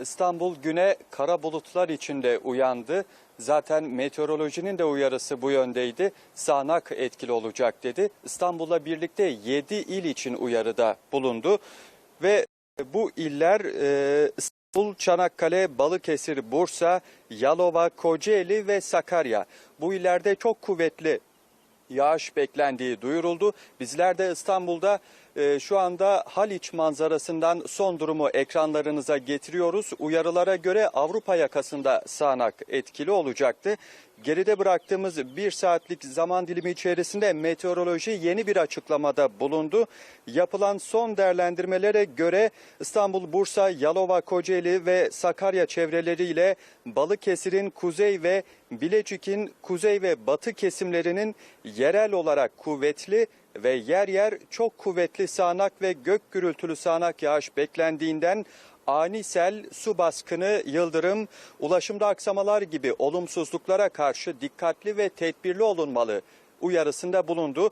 İstanbul güne kara bulutlar içinde uyandı. Zaten meteorolojinin de uyarısı bu yöndeydi. Sağanak etkili olacak dedi. İstanbul'la birlikte 7 il için uyarıda bulundu. Ve bu iller e, İstanbul, Çanakkale, Balıkesir, Bursa, Yalova, Kocaeli ve Sakarya. Bu illerde çok kuvvetli yağış beklendiği duyuruldu. Bizler de İstanbul'da şu anda Haliç manzarasından son durumu ekranlarınıza getiriyoruz. Uyarılara göre Avrupa yakasında sağanak etkili olacaktı. Geride bıraktığımız bir saatlik zaman dilimi içerisinde meteoroloji yeni bir açıklamada bulundu. Yapılan son değerlendirmelere göre İstanbul, Bursa, Yalova, Kocaeli ve Sakarya çevreleriyle Balıkesir'in kuzey ve Bilecik'in kuzey ve batı kesimlerinin yerel olarak kuvvetli ve yer yer çok kuvvetli sağanak ve gök gürültülü sağanak yağış beklendiğinden ani sel, su baskını, yıldırım, ulaşımda aksamalar gibi olumsuzluklara karşı dikkatli ve tedbirli olunmalı uyarısında bulundu.